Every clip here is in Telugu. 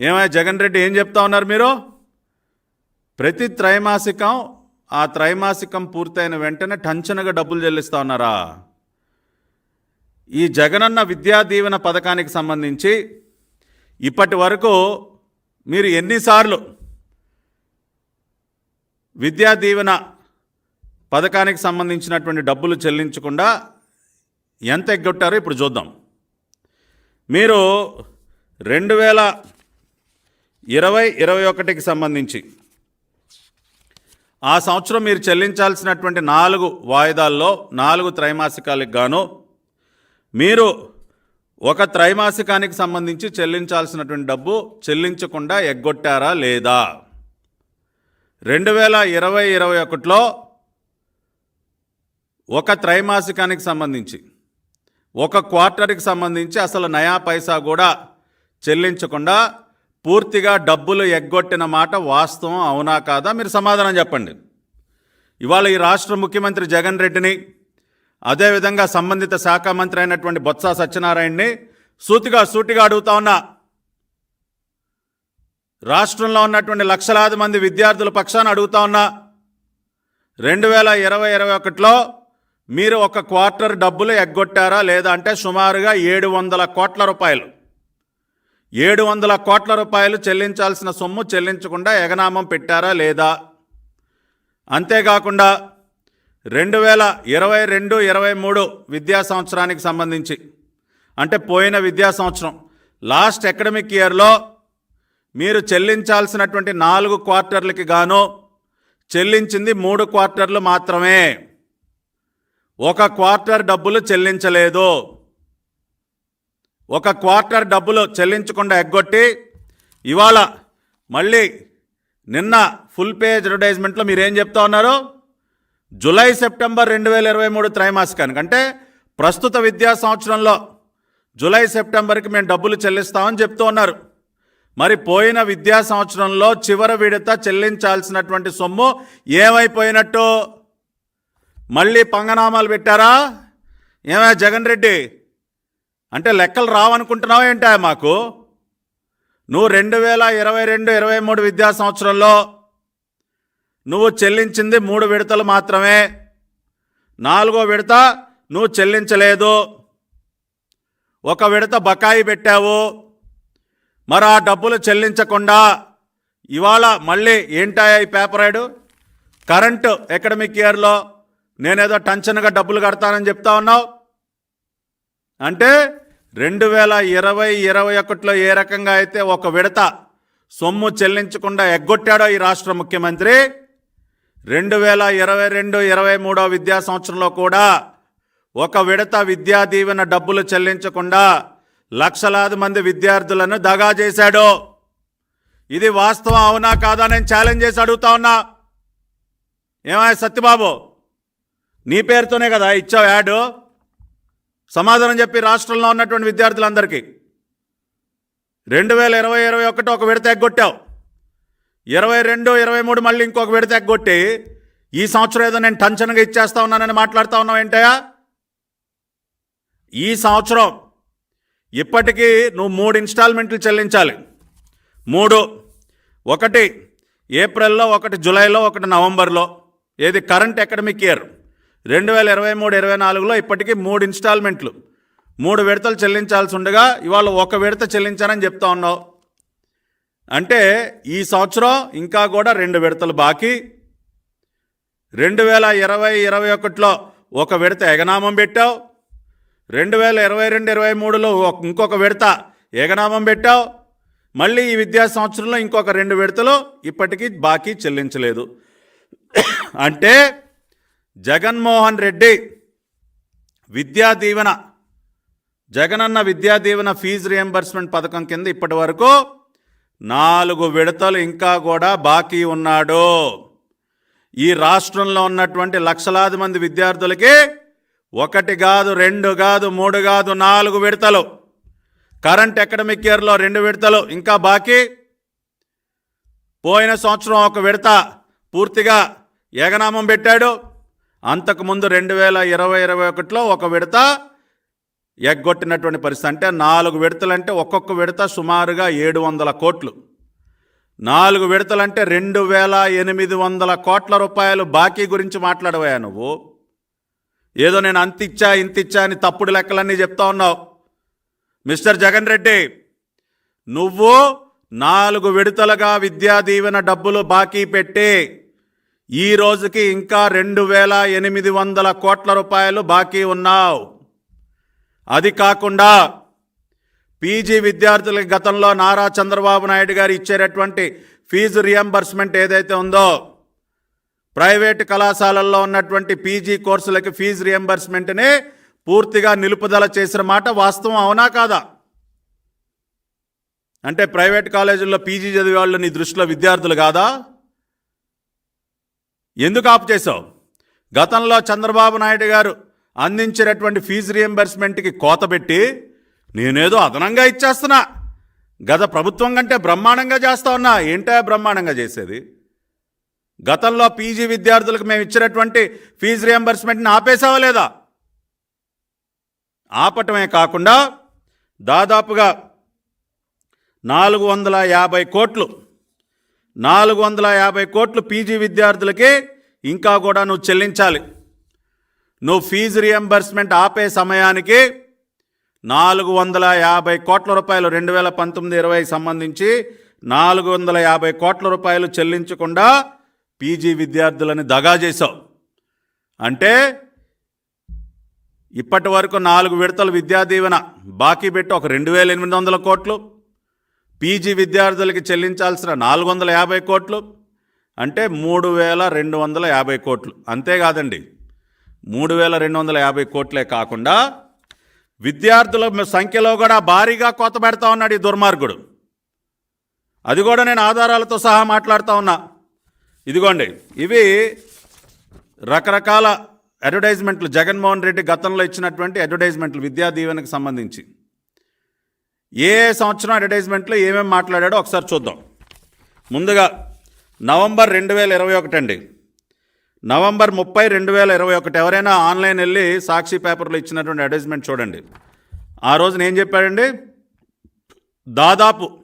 ఏమయ్య జగన్ రెడ్డి ఏం చెప్తా ఉన్నారు మీరు? ప్రతి త్రైమాసికం ఆ త్రైమాసికం పూర్తయిన వెంటనే టంచనగా డబ్బులు చెల్లిస్తా ఉన్నారా? ఈ జగనన్న విద్యా దీవెన పథకానికి సంబంధించి ఇప్పటి వరకు మీరు ఎన్నిసార్లు విద్యా దీవెన పథకానికి సంబంధించినటువంటి డబ్బులు చెల్లించకుండా ఎంత ఎగ్గొట్టారో ఇప్పుడు చూద్దాం. మీరు రెండు వేల ఇరవై ఇరవై ఒకటికి సంబంధించి. ఆ సంవత్సరం మీరు చెల్లించాల్సినటువంటి నాలుగు వాయిదాల్లో నాలుగు త్రైమాసికాలకు గాను మీరు ఒక త్రైమాసికానికి సంబంధించి చెల్లించాల్సినటువంటి డబ్బు చెల్లించకుండా ఎగ్గొట్టారా లేదా? రెండు వేల ఇరవై ఇరవై ఒకటిలో ఒక త్రైమాసికానికి సంబంధించి ఒక క్వార్టర్కి సంబంధించి అసలు నయా పైసా కూడా చెల్లించకుండా పూర్తిగా డబ్బులు ఎగ్గొట్టిన మాట వాస్తవం అవునా కాదా? మీరు సమాధానం చెప్పండి. ఇవాళ ఈ రాష్ట్ర ముఖ్యమంత్రి జగన్ రెడ్డిని అదేవిధంగా సంబంధిత శాఖ మంత్రి అయినటువంటి బొత్స సత్యనారాయణని సూతిగా సూటిగా అడుగుతా ఉన్నా. రాష్ట్రంలో ఉన్నటువంటి లక్షలాది మంది విద్యార్థుల పక్షాన అడుగుతా ఉన్నా. రెండు వేల ఇరవై ఇరవై ఒకటిలో మీరు ఒక క్వార్టర్ డబ్బులు ఎగ్గొట్టారా? లేదా అంటే సుమారుగా ఏడు వందల కోట్ల రూపాయలు. ఏడు వందల కోట్ల రూపాయలు చెల్లించాల్సిన సొమ్ము చెల్లించకుండా ఎగనామం పెట్టారా లేదా? అంతేకాకుండా రెండు వేల ఇరవై రెండు ఇరవై మూడు విద్యా సంవత్సరానికి సంబంధించి అంటే పోయిన విద్యా సంవత్సరం లాస్ట్ అకాడమిక్ ఇయర్లో మీరు చెల్లించాల్సినటువంటి నాలుగు క్వార్టర్లకి గాను చెల్లించింది మూడు క్వార్టర్లు మాత్రమే. ఒక క్వార్టర్ డబ్బులు చెల్లించలేదు. ఒక క్వార్టర్ డబ్బులు చెల్లించకుండా ఎగ్గొట్టి ఇవాళ మళ్ళీ నిన్న ఫుల్ పేజ్ అడ్వర్టైజ్మెంట్లో మీరేం చెప్తా ఉన్నారు? జులై సెప్టెంబర్ రెండు వేల ఇరవై మూడు త్రైమాసికానికి. అంటే ప్రస్తుత విద్యా సంవత్సరంలో జులై సెప్టెంబర్కి మేము డబ్బులు చెల్లిస్తామని చెప్తూ ఉన్నారు. మరి పోయిన విద్యా సంవత్సరంలో చివరి విడత చెల్లించాల్సినటువంటి సొమ్ము ఏమైపోయినట్టు? మళ్ళీ పంగనామాలు పెట్టారా? ఏమే జగన్ రెడ్డి? అంటే లెక్కలు రావనుకుంటున్నావు ఏంటా మాకు? నువ్వు రెండు వేల ఇరవై రెండు ఇరవై మూడు విద్యా సంవత్సరంలో నువ్వు చెల్లించింది మూడు విడతలు మాత్రమే. నాలుగో విడత నువ్వు చెల్లించలేదు. ఒక విడత బకాయి పెట్టావు. మరి ఆ డబ్బులు చెల్లించకుండా ఇవాళ మళ్ళీ ఏంటా ఈ పేపర్ రాయడు? కరెంటు అకాడమిక్ ఇయర్లో నేనేదో టెన్షన్గా డబ్బులు కడతానని చెప్తా ఉన్నావు. అంటే రెండు వేల ఇరవై ఇరవై ఒకటిలో ఏ రకంగా అయితే ఒక విడత సొమ్ము చెల్లించకుండా ఎగ్గొట్టాడో ఈ రాష్ట్ర ముఖ్యమంత్రి రెండు వేల ఇరవై రెండు ఇరవై మూడో విద్యా సంవత్సరంలో కూడా ఒక విడత విద్యా దీవెన డబ్బులు చెల్లించకుండా లక్షలాది మంది విద్యార్థులను దగా చేశాడు. ఇది వాస్తవం అవునా కాదా నేను ఛాలెంజ్ చేసి అడుగుతా ఉన్నా? ఏమయ్య సత్యబాబు? నీ పేరుతోనే కదా ఇచ్చావు యాడు? సమాధానం చెప్పి రాష్ట్రంలో ఉన్నటువంటి విద్యార్థులందరికీ రెండు వేల ఇరవై ఇరవై ఒకటి ఒక విడత ఎగ్గొట్టావు. ఇరవై రెండు ఇరవై మూడు మళ్ళీ ఇంకొక విడత ఎగ్గొట్టి ఈ సంవత్సరం ఏదో నేను టంచనగా ఇచ్చేస్తా ఉన్నానని మాట్లాడుతూ ఉన్నావు ఏంటయా ఈ సంవత్సరం ఇప్పటికీ నువ్వు మూడు ఇన్స్టాల్మెంట్లు చెల్లించాలి. మూడు. ఒకటి ఏప్రిల్లో ఒకటి జూలైలో ఒకటి నవంబర్లో. ఏది కరెంట్ అకాడమిక్ ఇయర్. రెండు వేల ఇరవై మూడు ఇరవై నాలుగులో ఇప్పటికీ మూడు ఇన్స్టాల్మెంట్లు. మూడు విడతలు చెల్లించాల్సి ఉండగా ఇవాళ ఒక విడత చెల్లించానని చెప్తా ఉన్నావు. అంటే ఈ సంవత్సరం ఇంకా కూడా రెండు విడతలు బాకీ. రెండు వేల ఇరవై ఇరవై ఒకటిలో ఒక విడత ఎగనామం పెట్టావు. రెండు వేల ఇరవై రెండు ఇరవై మూడులో ఒక- ఇంకొక విడత ఏకనామం పెట్టావు. మళ్ళీ ఈ విద్యా సంవత్సరంలో ఇంకొక రెండు విడతలు ఇప్పటికీ బాకీ చెల్లించలేదు. అంటే జగన్మోహన్ రెడ్డి విద్యా దీవెన జగనన్న విద్యా దీవెన ఫీజు రియంబర్స్మెంట్ పథకం కింద ఇప్పటి వరకు నాలుగు విడతలు ఇంకా కూడా బాకీ ఉన్నాడు. ఈ రాష్ట్రంలో ఉన్నటువంటి లక్షలాది మంది విద్యార్థులకి ఒకటి కాదు రెండు కాదు మూడు కాదు నాలుగు విడతలు. కరెంట్ అకాడమిక్ ఇయర్లో రెండు విడతలు ఇంకా బాకీ. పోయిన సంవత్సరం ఒక విడత పూర్తిగా ఏగనామం పెట్టాడు. అంతకుముందు రెండు వేల ఇరవై ఇరవై ఒకటిలో ఒక విడత ఎగ్గొట్టినటువంటి పరిస్థితి. అంటే నాలుగు విడతలంటే ఒక్కొక్క విడత సుమారుగా ఏడు వందల కోట్లు. నాలుగు విడతలంటే రెండు వేల ఎనిమిది వందల కోట్ల రూపాయలు బాకీ గురించి మాట్లాడవా నువ్వు. ఏదో నేను అంతిచ్చా ఇంతిచ్చా అని తప్పుడు లెక్కలన్నీ చెప్తా ఉన్నావు. మిస్టర్ జగన్ రెడ్డి నువ్వు నాలుగు విడతలుగా విద్యా దీవెన డబ్బులు బాకీ పెట్టి ఈ రోజుకి ఇంకా రెండు వేల ఎనిమిది వందల కోట్ల రూపాయలు బాకీ ఉన్నావు. అది కాకుండా పీజీ విద్యార్థులకి గతంలో నారా చంద్రబాబు నాయుడు గారు ఇచ్చేటటువంటి ఫీజు రియంబర్స్మెంట్ ఏదైతే ఉందో ప్రైవేటు కళాశాలల్లో ఉన్నటువంటి పీజీ కోర్సులకి ఫీజు రియంబర్స్మెంట్ని పూర్తిగా నిలుపుదల చేసిన మాట వాస్తవం అవునా కాదా? అంటే ప్రైవేట్ కాలేజీల్లో పీజీ చదివే వాళ్ళు నీ దృష్టిలో విద్యార్థులు కాదా? ఎందుకు ఆపు చేసావు గతంలో చంద్రబాబు నాయుడు గారు అందించినటువంటి ఫీజు రియంబర్స్మెంట్కి కోత పెట్టి నేనేదో అదనంగా ఇచ్చేస్తున్నా. గత ప్రభుత్వం కంటే బ్రహ్మాండంగా చేస్తా ఉన్నా. ఏంటో బ్రహ్మాండంగా చేసేది? గతంలో పీజీ విద్యార్థులకు మేము ఇచ్చినటువంటి ఫీజు రియంబర్స్మెంట్ని ఆపేసావా లేదా? ఆపటమే కాకుండా దాదాపుగా నాలుగు వందల యాభై కోట్లు నాలుగు వందల యాభై కోట్లు పీజీ విద్యార్థులకి ఇంకా కూడా నువ్వు చెల్లించాలి. నువ్వు ఫీజు రియంబర్స్మెంట్ ఆపే సమయానికి నాలుగు వందల యాభై కోట్ల రూపాయలు రెండు వేల పంతొమ్మిది ఇరవై సంబంధించి నాలుగు వందల యాభై కోట్ల రూపాయలు చెల్లించకుండా పీజీ విద్యార్థులని దగా చేశావు. అంటే ఇప్పటి వరకు నాలుగు విడతలు విద్యా దీవెన బాకీ పెట్టి ఒక రెండు వేల ఎనిమిది వందల కోట్లు. పీజీ విద్యార్థులకి చెల్లించాల్సిన నాలుగు వందల యాభై కోట్లు అంటే మూడు వేల రెండు వందల యాభై కోట్లు. అంతేకాదండి మూడు వేల రెండు వందల యాభై కోట్లే కాకుండా విద్యార్థుల సంఖ్యలో కూడా భారీగా కొత్త పెడతా ఉన్నాడు ఈ దుర్మార్గుడు. అది కూడా నేను ఆధారాలతో సహా మాట్లాడుతూ ఉన్నా. ఇదిగోండి ఇవి రకరకాల అడ్వర్టైజ్మెంట్లు. జగన్మోహన్ రెడ్డి గతంలో ఇచ్చినటువంటి అడ్వర్టైజ్మెంట్లు విద్యా దీవెనకు సంబంధించి. ఏ సంవత్సరం అడ్వర్టైజ్మెంట్లో ఏమేమి మాట్లాడాడో ఒకసారి చూద్దాం. ముందుగా నవంబర్ రెండు వేల ఇరవై ఒకటి అండి. నవంబర్ ముప్పై రెండు వేల ఇరవై ఒకటి ఎవరైనా ఆన్లైన్ వెళ్ళి సాక్షి పేపర్లో ఇచ్చినటువంటి అడ్వర్టైజ్మెంట్ చూడండి. ఆ రోజున ఏం చెప్పాడండి? దాదాపు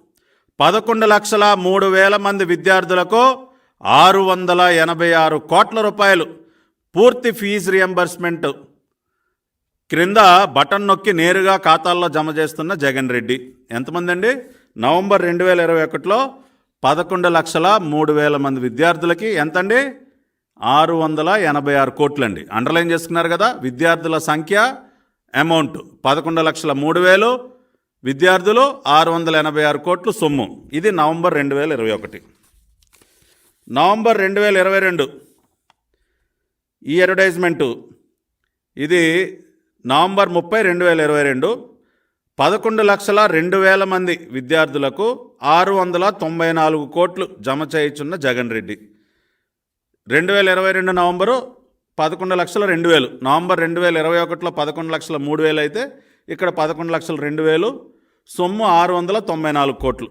పదకొండు లక్షల మూడు వేల మంది విద్యార్థులకు ఆరు వందల ఎనభై ఆరు కోట్ల రూపాయలు పూర్తి ఫీజు రియంబర్స్మెంట్ క్రింద బటన్ నొక్కి నేరుగా ఖాతాల్లో జమ చేస్తున్న జగన్ రెడ్డి. ఎంతమంది అండి నవంబర్ రెండు వేల ఇరవై ఒకటిలో పదకొండు లక్షల మూడు వేల మంది విద్యార్థులకి ఎంతండి? ఆరు వందల ఎనభై ఆరు కోట్లండి. అండర్లైన్ చేసుకున్నారు కదా విద్యార్థుల సంఖ్య అమౌంట్. పదకొండు లక్షల మూడు వేలు విద్యార్థులు ఆరు వందల ఎనభై ఆరు కోట్లు సొమ్ము. ఇది నవంబర్ రెండు వేల ఇరవై ఒకటి. నవంబర్ రెండు వేల ఇరవై రెండు ఈ అడ్వర్టైజ్మెంటు ఇది నవంబర్ ముప్పై రెండు వేల ఇరవై రెండు పదకొండు లక్షల రెండు వేల మంది విద్యార్థులకు ఆరు వందల తొంభై నాలుగు కోట్లు జమ చేయుచున్న జగన్ రెడ్డి. రెండు వేల ఇరవై రెండు నవంబరు పదకొండు లక్షల రెండు వేలు. నవంబర్ రెండు వేల ఇరవై ఒకటిలో పదకొండు లక్షల మూడు వేలు అయితే ఇక్కడ పదకొండు లక్షల రెండు వేలు సొమ్ము ఆరు వందల తొంభై నాలుగు కోట్లు.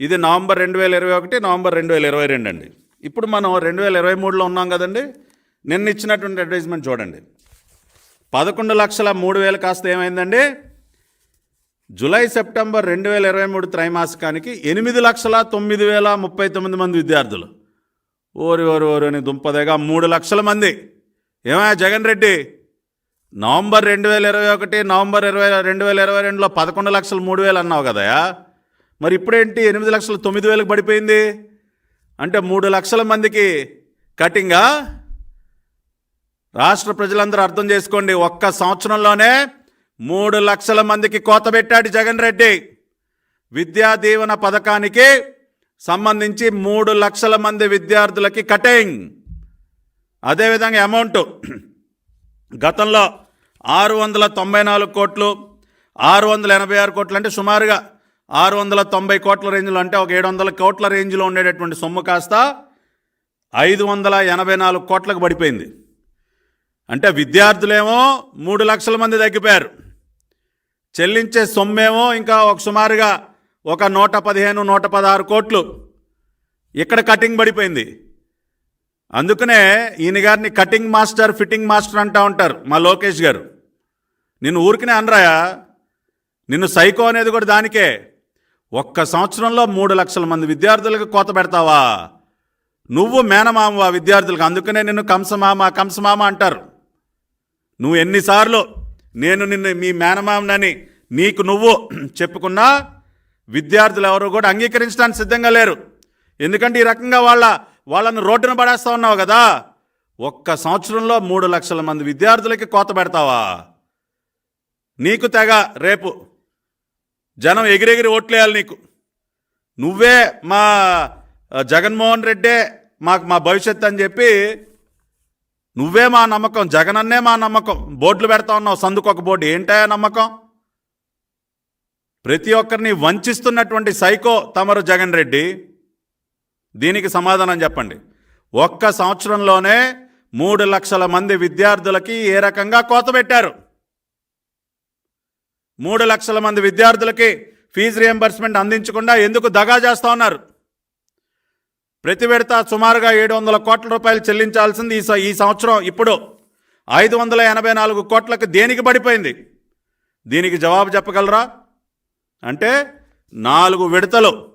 ఇది నవంబర్ రెండు వేల ఇరవై ఒకటి నవంబర్ రెండు వేల ఇరవై రెండు అండి. ఇప్పుడు మనం రెండు వేల ఇరవై మూడులో ఉన్నాం కదండి నిన్న ఇచ్చినటువంటి అడ్వర్టైజ్మెంట్ చూడండి. పదకొండు లక్షల మూడు వేలు కాస్త ఏమైందండి? జూలై సెప్టెంబర్ రెండు వేల ఇరవై మూడు త్రైమాసికానికి ఎనిమిది లక్షల తొమ్మిది వేల ముప్పై తొమ్మిది మంది విద్యార్థులు. ఓరి ఓరి ఓరి అని దుంపదేగా మూడు లక్షల మంది. ఏమయ్యా జగన్ రెడ్డి? నవంబర్ రెండు వేల ఇరవై ఒకటి నవంబర్ ఇరవై రెండు వేల ఇరవై రెండులో పదకొండు లక్షలు మూడు వేలు అన్నావు కదయా మరి ఇప్పుడేంటి ఎనిమిది లక్షల తొమ్మిది వేలకు పడిపోయింది? అంటే మూడు లక్షల మందికి కటింగా? రాష్ట్ర ప్రజలందరూ అర్థం చేసుకోండి. ఒక్క సంవత్సరంలోనే మూడు లక్షల మందికి కోత పెట్టాడు జగన్ రెడ్డి. విద్యా దీవెన పథకానికి సంబంధించి మూడు లక్షల మంది విద్యార్థులకి కటింగ్. అదేవిధంగా అమౌంట్. గతంలో ఆరు వందల తొంభై నాలుగు కోట్లు ఆరు వందల ఎనభై ఆరు కోట్లు అంటే సుమారుగా ఆరు వందల తొంభై కోట్ల రేంజ్లో అంటే ఒక ఏడు వందల కోట్ల రేంజ్లో ఉండేటటువంటి సొమ్ము కాస్త ఐదు వందల ఎనభై నాలుగు కోట్లకు పడిపోయింది. అంటే విద్యార్థులేమో మూడు లక్షల మంది తగ్గిపోయారు. చెల్లించే సొమ్మేమో ఇంకా ఒక సుమారుగా ఒక నూట పదిహేను నూట పదహారు కోట్లు. ఇక్కడ కటింగ్ పడిపోయింది. అందుకనే ఈయన గారిని కటింగ్ మాస్టర్ ఫిట్టింగ్ మాస్టర్ అంటూ ఉంటారు మా లోకేష్ గారు. నిన్ను ఊరికినే అనరాయా? నిన్ను సైకో అనేది కూడా దానికే. ఒక్క సంవత్సరంలో మూడు లక్షల మంది విద్యార్థులకు కోత పెడతావా? నువ్వు మేనమామవా విద్యార్థులకు? అందుకనే నిన్ను కంసమామ కంసమామ అంటారు. నువ్వు ఎన్నిసార్లు నేను నిన్ను మీ మేనమామనని నీకు నువ్వు చెప్పుకున్నా విద్యార్థులు ఎవరు కూడా అంగీకరించడానికి సిద్ధంగా లేరు. ఎందుకంటే ఈ రకంగా వాళ్ళ వాళ్ళను రోడ్డున పడేస్తా ఉన్నావు కదా. ఒక్క సంవత్సరంలో మూడు లక్షల మంది విద్యార్థులకి కోత పెడతావా? నీకు తెగ రేపు జనం ఎగిరెగిరి ఓట్లేయాలి నీకు. నువ్వే మా జగన్మోహన్ రెడ్డే మాకు మా భవిష్యత్ అని చెప్పి నువ్వే మా నమ్మకం జగనన్నే మా నమ్మకం. బోర్డులు పెడతా ఉన్నావు సందుకు ఒక బోర్డు ఏంటయా నమ్మకం? ప్రతి ఒక్కరిని వంచిస్తున్నటువంటి సైకో తమరు జగన్ రెడ్డి. దీనికి సమాధానం చెప్పండి. ఒక్క సంవత్సరంలోనే మూడు లక్షల మంది విద్యార్థులకి ఏ రకంగా కోత పెట్టారు? మూడు లక్షల మంది విద్యార్థులకి ఫీజు రియంబర్స్మెంట్ అందించకుండా ఎందుకు దగా చేస్తా ఉన్నారు? ప్రతి విడత సుమారుగా ఏడు వందల కోట్ల రూపాయలు చెల్లించాల్సింది ఈ స- ఈ సంవత్సరం ఇప్పుడు. ఐదు వందల ఎనభై నాలుగు కోట్లకు దేనికి పడిపోయింది? దీనికి జవాబు చెప్పగలరా? అంటే నాలుగు విడతలు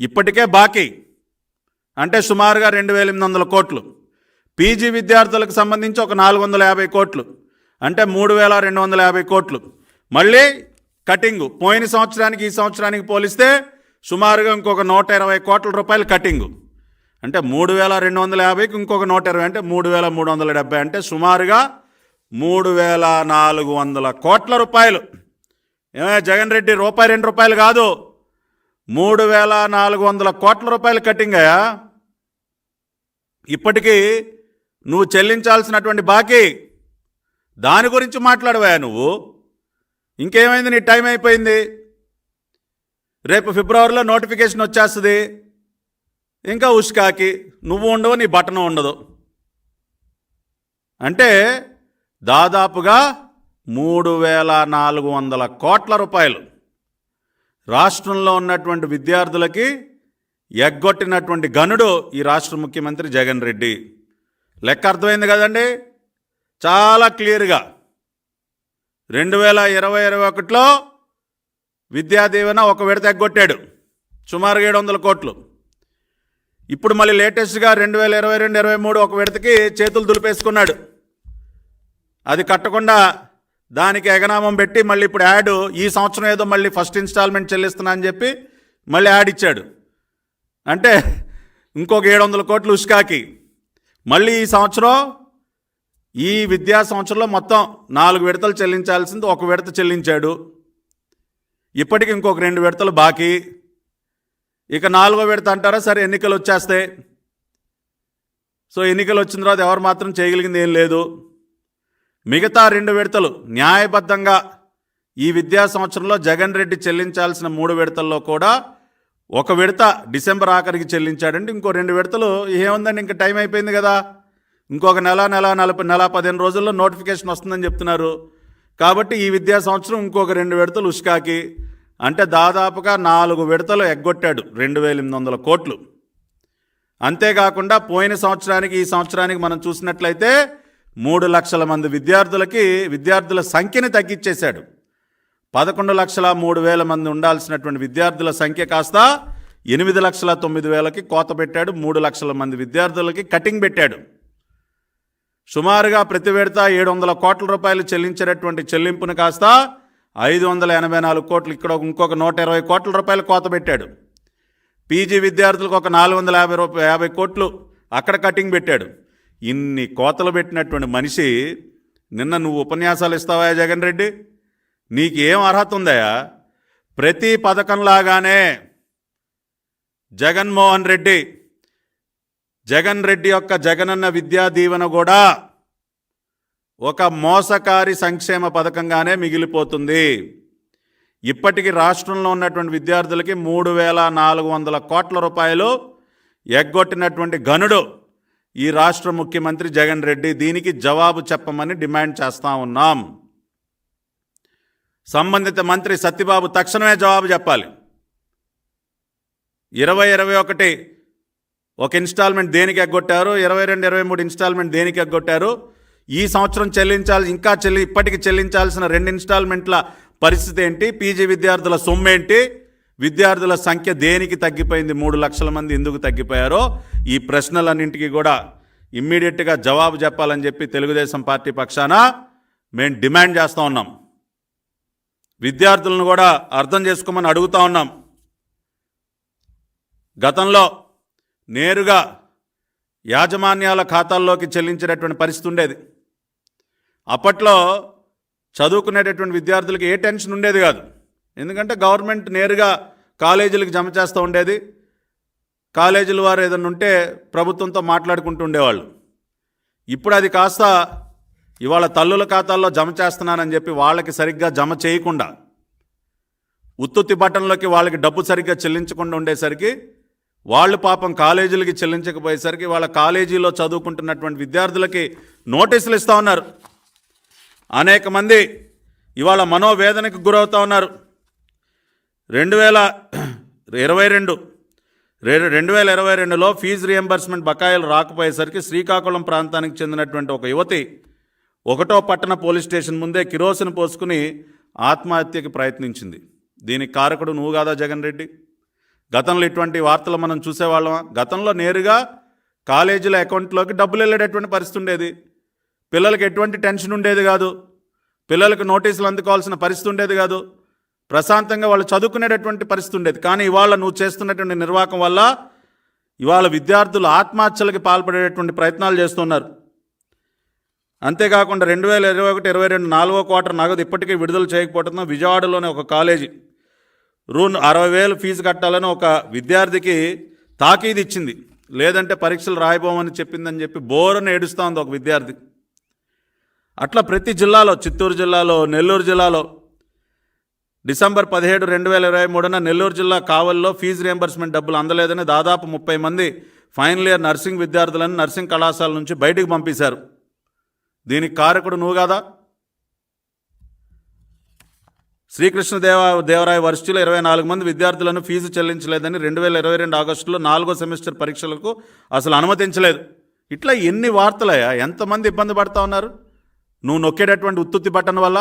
ఇప్పటికే బాకీ. అంటే సుమారుగా రెండు వేల ఎనిమిది వందల కోట్లు. పీజీ విద్యార్థులకు సంబంధించి ఒక నాలుగు వందల యాభై కోట్లు. అంటే మూడు వేల రెండు వందల యాభై కోట్లు. మళ్ళీ కటింగు. పోయిన సంవత్సరానికి ఈ సంవత్సరానికి పోలిస్తే సుమారుగా ఇంకొక నూట ఇరవై కోట్ల రూపాయలు కటింగు. అంటే మూడు వేల రెండు వందల యాభైకి ఇంకొక నూట ఇరవై అంటే మూడు వేల మూడు వందల డెబ్బై అంటే సుమారుగా మూడు వేల నాలుగు వందల కోట్ల రూపాయలు. ఏమే జగన్ రెడ్డి రూపాయి రెండు రూపాయలు కాదు. మూడు వేల నాలుగు వందల కోట్ల రూపాయలు కట్టింగ్ అయ్యా. ఇప్పటికీ నువ్వు చెల్లించాల్సినటువంటి బాకీ. దాని గురించి మాట్లాడవా నువ్వు. ఇంకేమైంది నీ టైం అయిపోయింది. రేపు ఫిబ్రవరిలో నోటిఫికేషన్ వచ్చేస్తుంది. ఇంకా ఉష్కాకి నువ్వు ఉండవు నీ బటన్ ఉండదు. అంటే దాదాపుగా మూడు వేల నాలుగు వందల కోట్ల రూపాయలు రాష్ట్రంలో ఉన్నటువంటి విద్యార్థులకి ఎగ్గొట్టినటువంటి గనుడు ఈ రాష్ట్ర ముఖ్యమంత్రి జగన్ రెడ్డి. లెక్క అర్థమైంది కదండి? చాలా క్లియర్గా. రెండు వేల ఇరవై ఇరవై ఒకటిలో విద్యా దీవెన ఒక విడత ఎగ్గొట్టాడు. సుమారుగా ఏడు వందల కోట్లు. ఇప్పుడు మళ్ళీ లేటెస్ట్గా రెండు వేల ఇరవై రెండు ఇరవై మూడు ఒక విడతకి చేతులు దులిపేసుకున్నాడు. అది కట్టకుండా దానికి ఎగనామం పెట్టి మళ్ళీ ఇప్పుడు యాడ్ ఈ సంవత్సరం ఏదో మళ్ళీ ఫస్ట్ ఇన్స్టాల్మెంట్ చెల్లిస్తున్నా అని చెప్పి మళ్ళీ యాడ్ ఇచ్చాడు. అంటే ఇంకొక ఏడు వందల కోట్లు ఉష్కాకి. మళ్ళీ ఈ సంవత్సరం ఈ విద్యా సంవత్సరంలో మొత్తం నాలుగు విడతలు చెల్లించాల్సింది ఒక విడత చెల్లించాడు. ఇప్పటికి ఇంకొక రెండు విడతలు బాకీ. ఇక నాలుగో విడత అంటారా? సరే ఎన్నికలు వచ్చేస్తాయి సో ఎన్నికలు వచ్చిన తర్వాత ఎవరు మాత్రం చేయగలిగింది ఏం లేదు. మిగతా రెండు విడతలు న్యాయబద్ధంగా ఈ విద్యా సంవత్సరంలో జగన్ రెడ్డి చెల్లించాల్సిన మూడు విడతల్లో కూడా ఒక విడత డిసెంబర్ ఆఖరికి చెల్లించాడంటే ఇంకో రెండు విడతలు ఏముందండి? ఇంకా టైం అయిపోయింది కదా. ఇంకొక నెల నెల నలభై నెల పదిహేను రోజుల్లో నోటిఫికేషన్ వస్తుందని చెప్తున్నారు. కాబట్టి ఈ విద్యా సంవత్సరం ఇంకొక రెండు విడతలు ఉష్కాకి అంటే దాదాపుగా నాలుగు విడతలు ఎగ్గొట్టాడు రెండు వేల ఎనిమిది వందల కోట్లు. అంతేకాకుండా పోయిన సంవత్సరానికి ఈ సంవత్సరానికి మనం చూసినట్లయితే మూడు లక్షల మంది విద్యార్థులకి విద్యార్థుల సంఖ్యని తగ్గించేశాడు పదకొండు లక్షల మూడు వేల మంది ఉండాల్సినటువంటి విద్యార్థుల సంఖ్య కాస్త ఎనిమిది లక్షల తొమ్మిది వేలకి కోత పెట్టాడు మూడు లక్షల మంది విద్యార్థులకి కటింగ్ పెట్టాడు. సుమారుగా ప్రతి విడత ఏడు వందల కోట్ల రూపాయలు చెల్లించేటటువంటి చెల్లింపును కాస్త ఐదు వందల ఎనభై నాలుగు కోట్లు ఇక్కడ ఒక- ఇంకొక నూట ఇరవై కోట్ల రూపాయలు కోత పెట్టాడు. పీజీ విద్యార్థులకు ఒక నాలుగు వందల యాభై రూపాయ యాభై కోట్లు అక్కడ కటింగ్ పెట్టాడు. ఇన్ని కోతలు పెట్టినటువంటి మనిషి నిన్న నువ్వు ఉపన్యాసాలు ఇస్తావా జగన్ రెడ్డి? నీకు ఏం అర్హత ఉందయా ప్రతి పథకంలాగానే జగన్మోహన్ రెడ్డి జగన్ రెడ్డి యొక్క జగనన్న విద్యా దీవెన కూడా ఒక మోసకారి సంక్షేమ పథకంగానే మిగిలిపోతుంది. ఇప్పటికి రాష్ట్రంలో ఉన్నటువంటి విద్యార్థులకి మూడు వేల నాలుగు వందల కోట్ల రూపాయలు ఎగ్గొట్టినటువంటి గనుడు ఈ రాష్ట్ర ముఖ్యమంత్రి జగన్ రెడ్డి. దీనికి జవాబు చెప్పమని డిమాండ్ చేస్తా ఉన్నాం. సంబంధిత మంత్రి సత్యబాబు తక్షణమే జవాబు చెప్పాలి. ఇరవై ఇరవై ఒకటి ఒక ఇన్స్టాల్మెంట్ దేనికి ఎగ్గొట్టారు? ఇరవై రెండు ఇరవై మూడు ఇన్స్టాల్మెంట్ దేనికి ఎగ్గొట్టారు? ఈ సంవత్సరం చెల్లించాలి ఇంకా చెల్లి ఇప్పటికి చెల్లించాల్సిన రెండు ఇన్స్టాల్మెంట్ల పరిస్థితి ఏంటి? పీజీ విద్యార్థుల సొమ్ము ఏంటి? విద్యార్థుల సంఖ్య దేనికి తగ్గిపోయింది? మూడు లక్షల మంది ఎందుకు తగ్గిపోయారో? ఈ ప్రశ్నలన్నింటికి కూడా ఇమ్మీడియట్గా జవాబు చెప్పాలని చెప్పి తెలుగుదేశం పార్టీ పక్షాన మేము డిమాండ్ చేస్తూ ఉన్నాం. విద్యార్థులను కూడా అర్థం చేసుకోమని అడుగుతా ఉన్నాం. గతంలో నేరుగా యాజమాన్యాల ఖాతాల్లోకి చెల్లించేటటువంటి పరిస్థితి ఉండేది. అప్పట్లో చదువుకునేటటువంటి విద్యార్థులకి ఏ టెన్షన్ ఉండేది కాదు. ఎందుకంటే గవర్నమెంట్ నేరుగా కాలేజీలకు జమ చేస్తూ ఉండేది. కాలేజీల వారు ఏదైనా ఉంటే ప్రభుత్వంతో మాట్లాడుకుంటూ ఉండేవాళ్ళు. ఇప్పుడు అది కాస్త ఇవాళ తల్లుల ఖాతాల్లో జమ చేస్తున్నానని చెప్పి వాళ్ళకి సరిగ్గా జమ చేయకుండా ఉత్తుత్తి బట్టంలోకి వాళ్ళకి డబ్బు సరిగ్గా చెల్లించకుండా ఉండేసరికి వాళ్ళు పాపం కాలేజీలకి చెల్లించకపోయేసరికి వాళ్ళ కాలేజీలో చదువుకుంటున్నటువంటి విద్యార్థులకి నోటీసులు ఇస్తూ ఉన్నారు. అనేక మంది ఇవాళ మనోవేదనకు గురవుతూ ఉన్నారు. రెండు వేల ఇరవై రెండు రెండు వేల ఇరవై రెండులో ఫీజు రియంబర్స్మెంట్ బకాయిలు రాకపోయేసరికి శ్రీకాకుళం ప్రాంతానికి చెందినటువంటి ఒక యువతి ఒకటో పట్టణ పోలీస్ స్టేషన్ ముందే కిరోసిన్ పోసుకుని ఆత్మహత్యకి ప్రయత్నించింది. దీనికి కారకుడు నువ్వు కాదా జగన్ రెడ్డి? గతంలో ఇటువంటి వార్తలు మనం చూసేవాళ్ళమా? గతంలో నేరుగా కాలేజీల అకౌంట్లోకి డబ్బులు వెళ్ళేటటువంటి పరిస్థితి ఉండేది. పిల్లలకి ఎటువంటి టెన్షన్ ఉండేది కాదు. పిల్లలకు నోటీసులు అందుకోవాల్సిన పరిస్థితి ఉండేది కాదు. ప్రశాంతంగా వాళ్ళు చదువుకునేటటువంటి పరిస్థితి ఉండేది. కానీ ఇవాళ నువ్వు చేస్తున్నటువంటి నిర్వాహకం వల్ల ఇవాళ విద్యార్థులు ఆత్మహత్యలకు పాల్పడేటటువంటి ప్రయత్నాలు చేస్తున్నారు. అంతేకాకుండా రెండు వేల ఇరవై ఒకటి ఇరవై రెండు నాలుగో క్వార్టర్ నగదు ఇప్పటికీ విడుదల చేయకపోవడంతో విజయవాడలోని ఒక కాలేజీ రూన్ అరవై వేలు ఫీజు కట్టాలని ఒక విద్యార్థికి తాకీది ఇచ్చింది. లేదంటే పరీక్షలు రాయబోమని చెప్పిందని చెప్పి బోరని ఏడుస్తూ ఉంది ఒక విద్యార్థి. అట్లా ప్రతి జిల్లాలో చిత్తూరు జిల్లాలో నెల్లూరు జిల్లాలో డిసెంబర్ పదిహేడు రెండు వేల ఇరవై మూడున నెల్లూరు జిల్లా కావల్లో ఫీజు రియంబర్స్మెంట్ డబ్బులు అందలేదని దాదాపు ముప్పై మంది ఫైనల్ ఇయర్ నర్సింగ్ విద్యార్థులను నర్సింగ్ కళాశాల నుంచి బయటికి పంపించారు దీనికి కారకుడు నువ్వు కాదా? శ్రీకృష్ణదేవ దేవరాయ వర్సిటీలో ఇరవై నాలుగు మంది విద్యార్థులను ఫీజు చెల్లించలేదని రెండు వేల ఇరవై రెండు ఆగస్టులో నాలుగో సెమిస్టర్ పరీక్షలకు అసలు అనుమతించలేదు. ఇట్లా ఎన్ని వార్తలయ్యా? ఎంతమంది ఇబ్బంది పడతా ఉన్నారు? నువ్వు నొక్కేటటువంటి ఉత్తుత్తి బటన్ వల్ల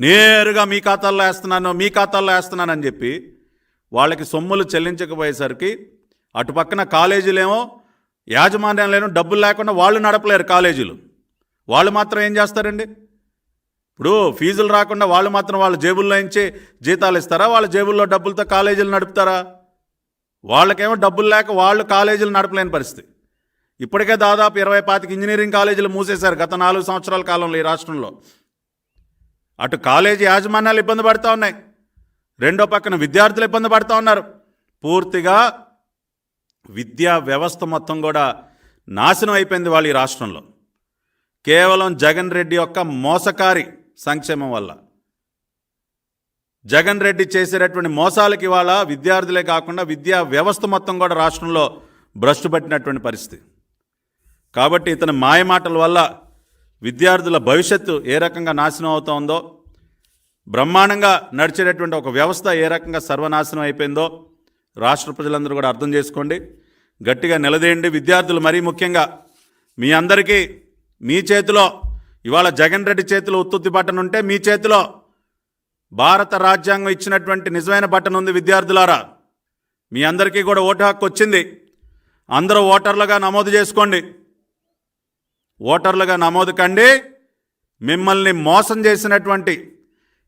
నేరుగా మీ ఖాతాల్లో వేస్తున్నాను మీ ఖాతాల్లో వేస్తున్నానని చెప్పి వాళ్ళకి సొమ్ములు చెల్లించకపోయేసరికి అటు పక్కన కాలేజీలేమో యాజమాన్యాలేమో డబ్బులు లేకుండా వాళ్ళు నడపలేరు కాలేజీలు. వాళ్ళు మాత్రం ఏం చేస్తారండి? ఇప్పుడు ఫీజులు రాకుండా వాళ్ళు మాత్రం వాళ్ళ జేబుల్లో నుంచి జీతాలు ఇస్తారా? వాళ్ళ జేబుల్లో డబ్బులతో కాలేజీలు నడుపుతారా? వాళ్ళకేమో డబ్బులు లేక వాళ్ళు కాలేజీలు నడపలేని పరిస్థితి. ఇప్పటికే దాదాపు ఇరవై పాతిక ఇంజనీరింగ్ కాలేజీలు మూసేశారు గత నాలుగు సంవత్సరాల కాలంలో ఈ రాష్ట్రంలో. అటు కాలేజీ యాజమాన్యాలు ఇబ్బంది పడుతూ ఉన్నాయి. రెండో పక్కన విద్యార్థులు ఇబ్బంది పడుతూ ఉన్నారు. పూర్తిగా విద్యా వ్యవస్థ మొత్తం కూడా నాశనం అయిపోయింది వాళ్ళు ఈ రాష్ట్రంలో. కేవలం జగన్ రెడ్డి యొక్క మోసకారి సంక్షేమం వల్ల. జగన్ రెడ్డి చేసేటటువంటి మోసాలకి ఇవాళ విద్యార్థులే కాకుండా విద్యా వ్యవస్థ మొత్తం కూడా రాష్ట్రంలో భ్రష్టు పట్టినటువంటి పరిస్థితి. కాబట్టి ఇతని మాయమాటల వల్ల విద్యార్థుల భవిష్యత్తు ఏ రకంగా నాశనం అవుతోందో బ్రహ్మాండంగా నడిచేటటువంటి ఒక వ్యవస్థ ఏ రకంగా సర్వనాశనం అయిపోయిందో రాష్ట్ర ప్రజలందరూ కూడా అర్థం చేసుకోండి. గట్టిగా నిలదేయండి. విద్యార్థులు మరీ ముఖ్యంగా మీ అందరికీ మీ చేతిలో ఇవాళ జగన్ రెడ్డి చేతిలో ఉత్తుత్తి బటన్ ఉంటే మీ చేతిలో భారత రాజ్యాంగం ఇచ్చినటువంటి నిజమైన బటన్ ఉంది విద్యార్థులారా. మీ అందరికీ కూడా ఓటు హక్కు వచ్చింది. అందరూ ఓటర్లుగా నమోదు చేసుకోండి. ఓటర్లుగా నమోదు కండి. మిమ్మల్ని మోసం చేసినటువంటి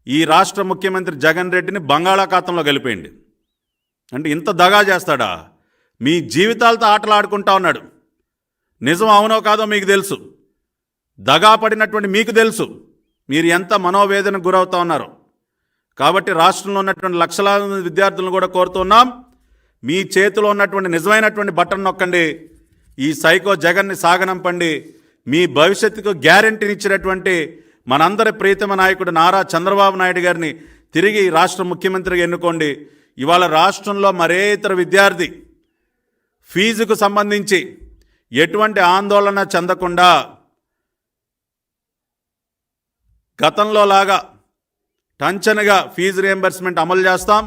ఈ రాష్ట్ర ముఖ్యమంత్రి జగన్ రెడ్డిని బంగాళాఖాతంలో కలిపేయండి అంటే ఇంత దగా చేస్తాడా? మీ జీవితాలతో ఆటలాడుకుంటా ఉన్నాడు. నిజం అవునో కాదో మీకు తెలుసు. దగా పడినటువంటి మీకు తెలుసు. మీరు ఎంత మనోవేదనకు గురవుతా ఉన్నారో. కాబట్టి రాష్ట్రంలో ఉన్నటువంటి లక్షలాది మంది విద్యార్థులను కూడా కోరుతున్నాం మీ చేతిలో ఉన్నటువంటి నిజమైనటువంటి బటన్ నొక్కండి. ఈ సైకో జగన్ని సాగనంపండి. మీ భవిష్యత్తుకు గ్యారంటీనిచ్చినటువంటి మనందరి ప్రీతమ నాయకుడు నారా చంద్రబాబు నాయుడు గారిని తిరిగి ఈ రాష్ట్ర ముఖ్యమంత్రిగా ఎన్నుకోండి. ఇవాళ రాష్ట్రంలో మరే ఇతర విద్యార్థి ఫీజుకు సంబంధించి ఎటువంటి ఆందోళన చెందకుండా గతంలో లాగా టంచనగా ఫీజు రియంబర్స్మెంట్ అమలు చేస్తాం.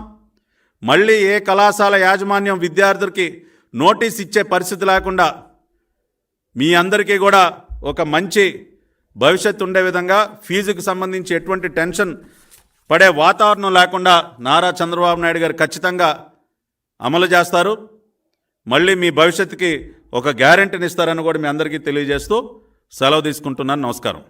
మళ్ళీ ఏ కళాశాల యాజమాన్యం విద్యార్థులకి నోటీస్ ఇచ్చే పరిస్థితి లేకుండా మీ అందరికీ కూడా ఒక మంచి భవిష్యత్తు ఉండే విధంగా ఫీజుకు సంబంధించి ఎటువంటి టెన్షన్ పడే వాతావరణం లేకుండా నారా చంద్రబాబు నాయుడు గారు ఖచ్చితంగా అమలు చేస్తారు. మళ్ళీ మీ భవిష్యత్తుకి ఒక గ్యారెంటీని ఇస్తారని కూడా మీ అందరికీ తెలియజేస్తూ సెలవు తీసుకుంటున్నాను. నమస్కారం.